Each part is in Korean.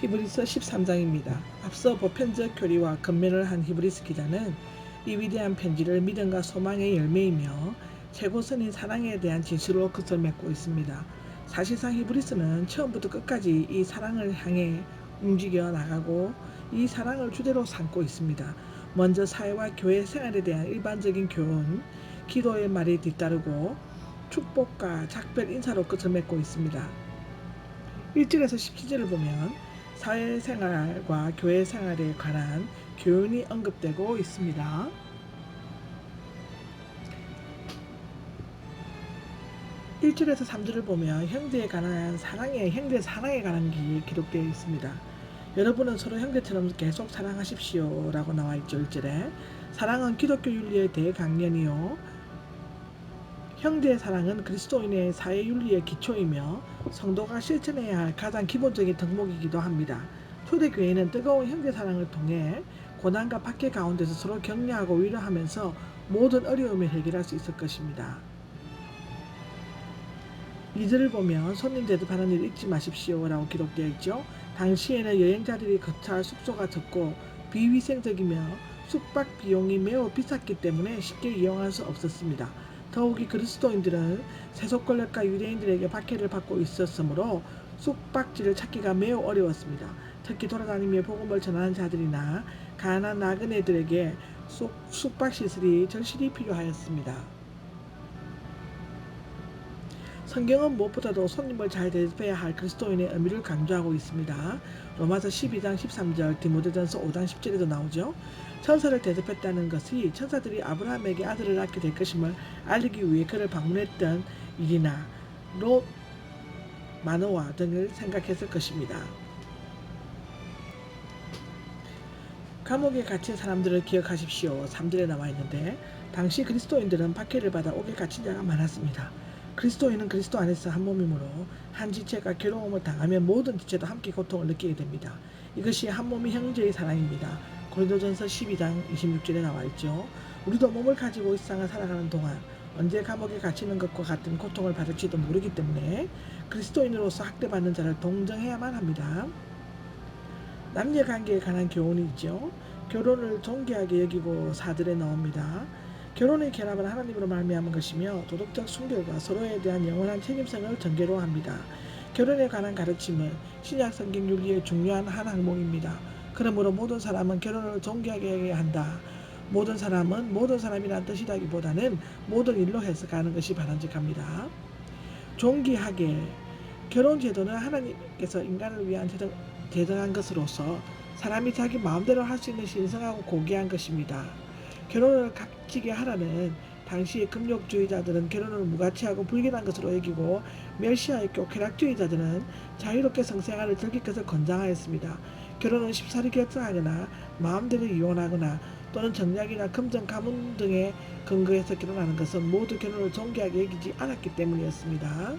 히브리서 13장입니다. 앞서 보편적 교리와 건면을 한 히브리스 기자는 이 위대한 편지를 믿음과 소망의 열매이며 최고선인 사랑에 대한 진실로 끝을 맺고 있습니다. 사실상 히브리스는 처음부터 끝까지 이 사랑을 향해 움직여 나가고 이 사랑을 주제로 삼고 있습니다. 먼저 사회와 교회 생활에 대한 일반적인 교훈, 기도의 말이 뒤따르고 축복과 작별 인사로 끝을 맺고 있습니다. 1절에서 17절을 보면 사회생활과 교회 생활에 관한 교훈이 언급되고 있습니다. 일절에서 3절을 보면 형제에 관한 사랑에 형제 사랑에 관한 게 기록되어 있습니다. 여러분은 서로 형제처럼 계속 사랑하십시오라고 나와 있죠. 1절에 사랑은 기독교 윤리의 대강령이요 형제의 사랑은 그리스도인의 사회 윤리의 기초이며 성도가 실천해야 할 가장 기본적인 덕목이기도 합니다. 초대교회는 뜨거운 형제 사랑을 통해 고난과 박해 가운데서 서로 격려하고 위로하면서 모든 어려움을 해결할 수 있을 것입니다. 이들을 보면 손님 대접하는 일 잊지 마십시오라고 기록되어 있죠. 당시에는 여행자들이 거처할 숙소가 적고 비위생적이며 숙박 비용이 매우 비쌌기 때문에 쉽게 이용할 수 없었습니다. 더욱이 그리스도인들은 세속권력과 유대인들에게 박해를 받고 있었으므로 숙박지를 찾기가 매우 어려웠습니다. 특히 돌아다니며 복음을 전하는 자들이나 가난한 나그네들에게 숙, 숙박시설이 절실히 필요하였습니다. 성경은 무엇보다도 손님을 잘 대접해야 할 그리스도인의 의미를 강조하고 있습니다. 로마서 12장 13절, 디모데전서 5장 10절에도 나오죠. 천사를 대접했다는 것이 천사들이 아브라함에게 아들을 낳게 될 것임을 알리기 위해 그를 방문했던 일이나 롯, 마노아 등을 생각했을 것입니다. 감옥에 갇힌 사람들을 기억하십시오. 3절에 나와 있는데 당시 그리스도인들은 박해를 받아 옥에 갇힌 자가 많았습니다. 그리스도인은 그리스도 안에서 한 몸이므로 한 지체가 괴로움을 당하면 모든 지체도 함께 고통을 느끼게 됩니다. 이것이 한 몸이 형제의 사랑입니다. 고린도전서 12장 26절에 나와 있죠. 우리도 몸을 가지고 이 세상을 살아가는 동안 언제 감옥에 갇히는 것과 같은 고통을 받을지도 모르기 때문에 그리스도인으로서 학대받는 자를 동정해야만 합니다. 남녀 관계에 관한 교훈이 있죠. 결혼을 존귀하게 여기고 사들에 나옵니다. 결혼의 결합은 하나님으로 말미암은 것이며 도덕적 순결과 서로에 대한 영원한 책임성을 전개로 합니다. 결혼에 관한 가르침은 신약 성경 윤리의 중요한 한 항목입니다. 그러므로 모든 사람은 결혼을 존귀하게 해야 한다. 모든 사람은 모든 사람이란 뜻이라기보다는 모든 일로 해석하는 것이 바람직합니다. 존귀하게 결혼 제도는 하나님께서 인간을 위한 제정, 제정한 것으로서 사람이 자기 마음대로 할 수 있는 신성하고 고귀한 것입니다. 결혼을 값지게 하라는 당시의 금욕주의자들은 결혼을 무가치하고 불길한 것으로 여기고 멸시하였고 쾌락주의자들은 자유롭게 성생활을 즐길 것을 권장하였습니다. 결혼은 쉽사리 결정하거나 마음대로 이혼하거나 또는 정략이나 금전 가문 등의 근거에서 결혼하는 것은 모두 결혼을 존귀하게 여기지 않았기 때문이었습니다.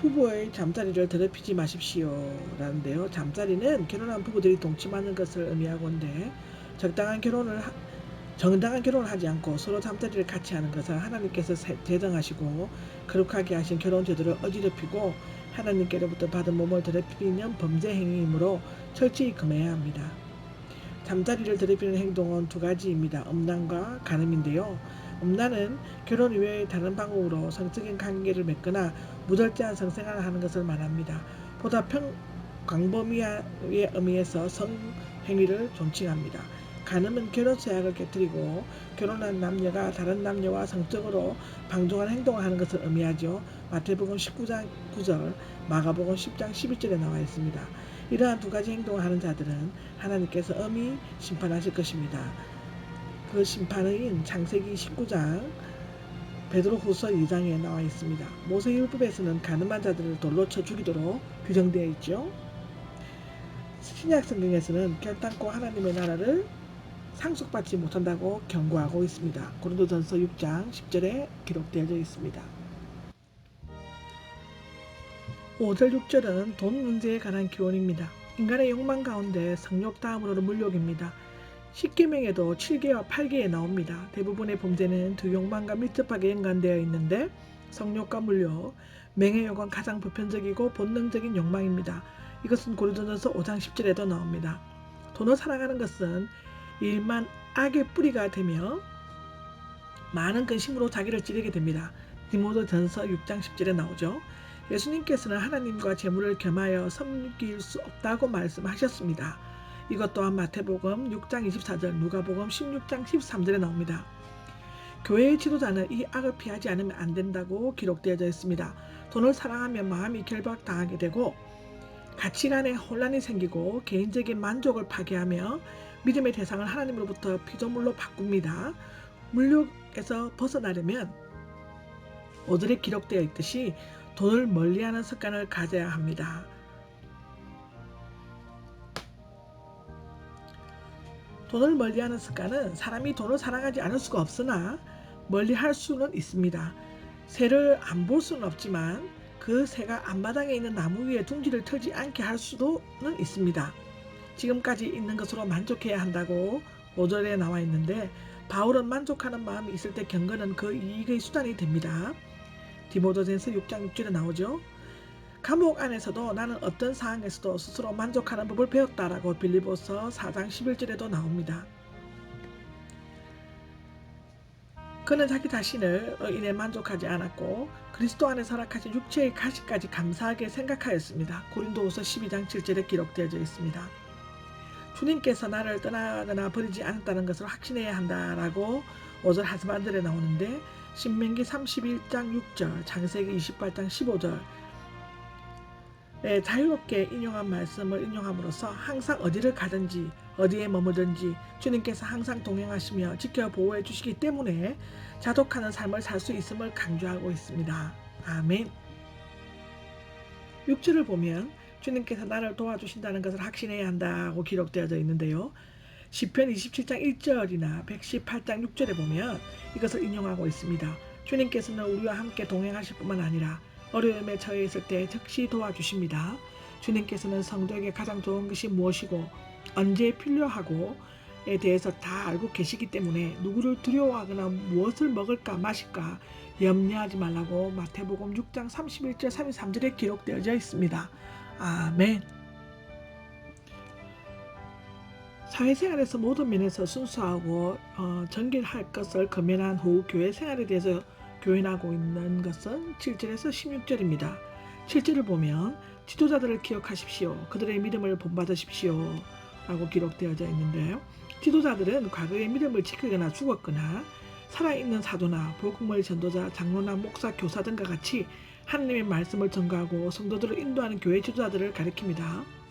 부부의 잠자리를 더럽히지 마십시오. 라는데요. 잠자리는 결혼한 부부들이 동침하는 것을 의미하건데 적당한 결혼을 하, 정당한 결혼을 하지 않고 서로 잠자리를 같이 하는 것을 하나님께서 제정하시고 거룩하게 하신 결혼 제도를 어지럽히고 하나님께로부터 받은 몸을 더럽히는 범죄 행위이므로 철저히 금해야 합니다. 잠자리를 더럽히는 행동은 두 가지입니다. 음란과 간음인데요. 음란은 결혼 이외의 다른 방법으로 성적인 관계를 맺거나 무절제한 성생활을 하는 것을 말합니다. 보다 평 광범위의 의미에서 성행위를 존칭합니다. 간음은 결혼 제약을 깨뜨리고 결혼한 남녀가 다른 남녀와 성적으로 방종한 행동을 하는 것을 의미하죠. 마태복음 19장 9절, 마가복음 10장 11절에 나와 있습니다. 이러한 두 가지 행동을 하는 자들은 하나님께서 엄히 심판하실 것입니다. 그 심판은 창세기 19장 베드로 후서 2장에 나와 있습니다. 모세율법에서는 가늠한 자들을 돌로 쳐 죽이도록 규정되어 있죠. 신약 성경에서는 결단코 하나님의 나라를 상속받지 못한다고 경고하고 있습니다. 고린도전서 6장 10절에 기록되어 있습니다. 5절 6절은 돈 문제에 관한 교훈입니다. 인간의 욕망 가운데 성욕 다음으로는 물욕입니다. 10계명에도 7개와 8개에 나옵니다. 대부분의 범죄는 두 욕망과 밀접하게 연관되어 있는데 성욕과 물욕, 맹해욕은 가장 보편적이고 본능적인 욕망입니다. 이것은 고린도전서 5장 10절에도 나옵니다. 돈을 사랑하는 것은 일만 악의 뿌리가 되며 많은 근심으로 자기를 찌르게 됩니다. 디모데전서 6장 10절에 나오죠. 예수님께서는 하나님과 재물을 겸하여 섬길 수 없다고 말씀하셨습니다. 이것 또한 마태복음 6장 24절, 누가복음 16장 13절에 나옵니다. 교회의 지도자는 이 악을 피하지 않으면 안 된다고 기록되어져 있습니다. 돈을 사랑하면 마음이 결박당하게 되고 가치관에 혼란이 생기고 개인적인 만족을 파괴하며 믿음의 대상을 하나님으로부터 피조물로 바꿉니다. 물욕에서 벗어나려면 오늘에 기록되어 있듯이 돈을 멀리하는 습관을 가져야 합니다. 돈을 멀리하는 습관은 사람이 돈을 사랑하지 않을 수가 없으나 멀리할 수는 있습니다. 새를 안 볼 수는 없지만 그 새가 앞마당에 있는 나무 위에 둥지를 털지 않게 할 수도는 있습니다. 지금까지 있는 것으로 만족해야 한다고 5절에 나와 있는데 바울은 만족하는 마음이 있을 때 경건은 그 이익의 수단이 됩니다. 디모데전서 6장 6절에 나오죠. 감옥 안에서도 나는 어떤 상황에서도 스스로 만족하는 법을 배웠다라고 빌리보서 4장 11절에도 나옵니다. 그는 자기 자신을 인해 만족하지 않았고 그리스도 안에 설악하신 육체의 가시까지 감사하게 생각하였습니다. 고린도후서 12장 7절에 기록되어져 있습니다. 주님께서 나를 떠나거나 버리지 않았다는 것을 확신해야 한다라고 5절 하스반들에 나오는데 신명기 31장 6절, 장세기 28장 15절 네, 자유롭게 인용한 말씀을 인용함으로써 항상 어디를 가든지 어디에 머무든지 주님께서 항상 동행하시며 지켜 보호해 주시기 때문에 자독하는 삶을 살 수 있음을 강조하고 있습니다. 아멘. 6절을 보면 주님께서 나를 도와주신다는 것을 확신해야 한다고 기록되어져 있는데요. 시편 27장 1절이나 118장 6절에 보면 이것을 인용하고 있습니다. 주님께서는 우리와 함께 동행하실 뿐만 아니라 어려움에 처해 있을 때 즉시 도와주십니다. 주님께서는 성도에게 가장 좋은 것이 무엇이고 언제 필요하고에 대해서 다 알고 계시기 때문에 누구를 두려워하거나 무엇을 먹을까 마실까 염려하지 말라고 마태복음 6장 31절 33절에 기록되어져 있습니다. 아멘. 사회생활에서 모든 면에서 순수하고 어, 정결할 것을 검연한 후 교회 생활에 대해서 교인하고 있는 것은 7절에서 16절입니다. 7절을 보면 지도자들을 기억하십시오. 그들의 믿음을 본받으십시오. 라고 기록되어져 있는데요. 지도자들은 과거의 믿음을 지키거나 죽었거나 살아있는 사도나 복음의 전도자, 장로나 목사, 교사 등과 같이 하나님의 말씀을 전가하고 성도들을 인도하는 교회 지도자들을 가리킵니다.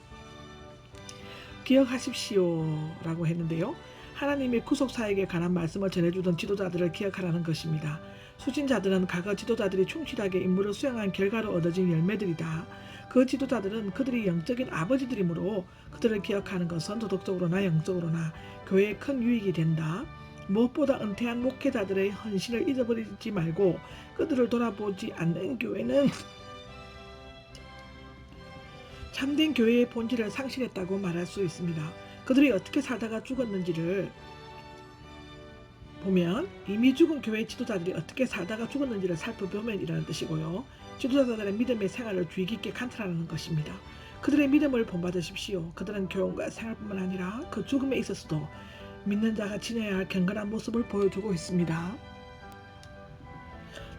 기억하십시오 라고 했는데요. 하나님의 구속사에게 관한 말씀을 전해주던 지도자들을 기억하라는 것입니다. 수진자들은 과거 지도자들이 충실하게 임무를 수행한 결과로 얻어진 열매들이다. 그 지도자들은 그들이 영적인 아버지들이므로 그들을 기억하는 것은 도덕적으로나 영적으로나 교회에 큰 유익이 된다. 무엇보다 은퇴한 목회자들의 헌신을 잊어버리지 말고 그들을 돌아보지 않는 교회는 참된 교회의 본질을 상실했다고 말할 수 있습니다. 그들이 어떻게 살다가 죽었는지를 보면 이미 죽은 교회 지도자들이 어떻게 살다가 죽었는지를 살펴보면 이라는 뜻이고요. 지도자들의 믿음의 생활을 주의 깊게 관찰하는 것입니다. 그들의 믿음을 본받으십시오. 그들은 교훈과 생활뿐만 아니라 그 죽음에 있어서도 믿는 자가 지녀야 할 경건한 모습을 보여주고 있습니다.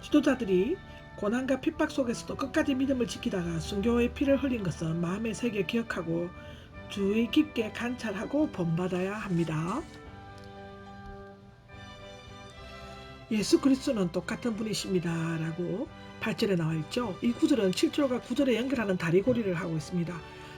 지도자들이 고난과 핍박 속에서도 끝까지 믿음을 지키다가 순교의 피를 흘린 것은 마음의 세계 기억하고 주의 깊게 관찰하고 본받아야 합니다. 예수 그리스도는 똑같은 분이십니다. 라고 8절에 나와 있죠. 이 구절은 7절과 9절에 연결하는 다리고리를 하고 있습니다.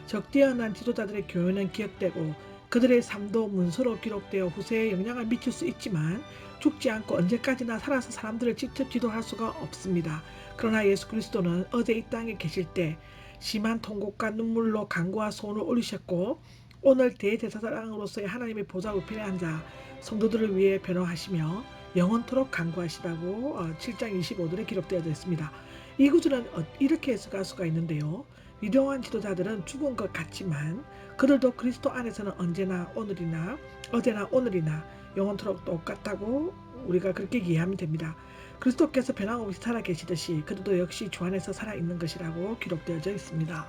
적대어난 지도자들의 교훈은 기억되고 그들의 삶도 문서로 기록되어 후세에 영향을 미칠 수 있지만 죽지 않고 언제까지나 살아서 사람들을 직접 지도할 수가 없습니다. 그러나 예수 그리스도는 어제 이 땅에 계실 때 심한 통곡과 눈물로 간구와 소원을 올리셨고 오늘 대제사장으로서의 하나님의 보좌 우편에 앉아 성도들을 위해 변호하시며 영원토록 간구하시다고 7장 25절에 기록되어져 있습니다. 이 구절은 어, 이렇게 해석할 수가 있는데요. 위대한 지도자들은 죽은 것 같지만 그들도 그리스도 안에서는 언제나 오늘이나 어제나 오늘이나 영원토록 똑같다고 우리가 그렇게 이해하면 됩니다. 그리스도께서 변함없이 살아 계시듯이 그들도 역시 주 안에서 살아 있는 것이라고 기록되어져 있습니다.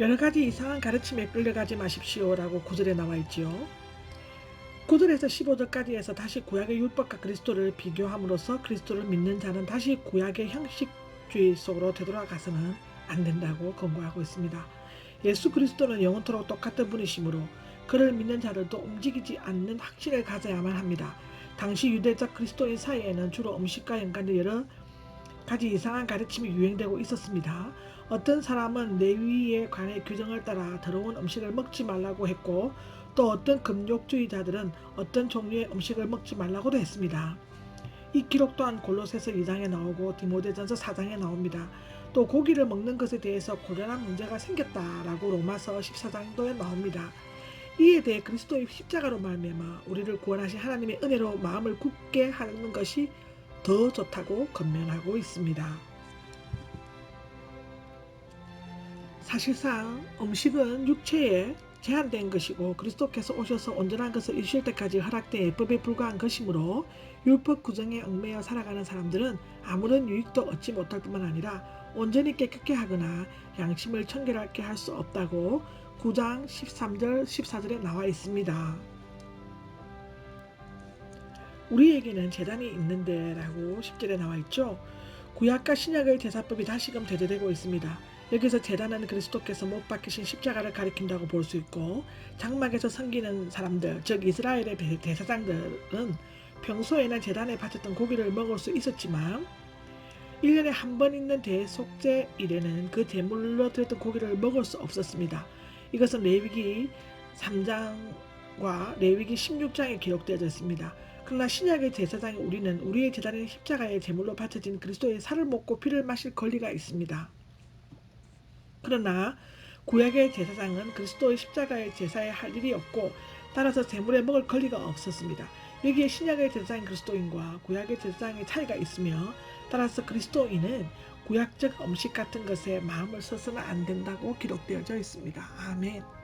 여러 가지 이상한 가르침에 끌려가지 마십시오라고 구절에 나와 있지요. 9절에서 15절까지 해서 다시 구약의 율법과 그리스도를 비교함으로써 그리스도를 믿는 자는 다시 구약의 형식주의 속으로 되돌아가서는 안 된다고 권고하고 있습니다. 예수 그리스도는 영원토록 똑같은 분이시므로 그를 믿는 자들도 움직이지 않는 확신을 가져야만 합니다. 당시 유대적 그리스도인 사이에는 주로 음식과 연관된 여러 가지 이상한 가르침이 유행되고 있었습니다. 어떤 사람은 내위에 관해 규정을 따라 더러운 음식을 먹지 말라고 했고 또 어떤 금욕주의자들은 어떤 종류의 음식을 먹지 말라고도 했습니다. 이 기록 또한 골로새서 2장에 나오고 디모데전서 4장에 나옵니다. 또 고기를 먹는 것에 대해서 고려한 문제가 생겼다라고 로마서 14장도에 나옵니다. 이에 대해 그리스도의 십자가로 말미암아 우리를 구원하신 하나님의 은혜로 마음을 굳게 하는 것이 더 좋다고 건면하고 있습니다. 사실상 음식은 육체에 제한된 것이고 그리스도께서 오셔서 온전한 것을 이루실 때까지 허락된 예법에 불과한 것이므로 율법 구정에 얽매여 살아가는 사람들은 아무런 유익도 얻지 못할 뿐만 아니라 온전히 깨끗게 하거나 양심을 청결하게 할 수 없다고 9장 13절 14절에 나와 있습니다. 우리에게는 재단이 있는데 라고 10절에 나와 있죠. 구약과 신약의 제사법이 다시금 대조되고 있습니다. 여기서 재단은 그리스도께서 못 박히신 십자가를 가리킨다고 볼 수 있고 장막에서 섬기는 사람들 즉 이스라엘의 대- 대사장들은 평소에는 재단에 바쳤던 고기를 먹을 수 있었지만 1년에 한 번 있는 대속제 일에는 그 제물로 드렸던 고기를 먹을 수 없었습니다. 이것은 레위기 3장과 레위기 16장에 기록되어져 있습니다. 그러나 신약의 제사장인 우리는 우리의 제단인 십자가의 제물로 바쳐진 그리스도의 살을 먹고 피를 마실 권리가 있습니다. 그러나 구약의 제사장은 그리스도의 십자가의 제사에 할 일이 없고 따라서 제물에 먹을 권리가 없었습니다. 여기에 신약의 제사장인 그리스도인과 구약의 제사장의 차이가 있으며 따라서 그리스도인은 구약적 음식 같은 것에 마음을 써서는 안 된다고 기록되어져 있습니다. 아멘.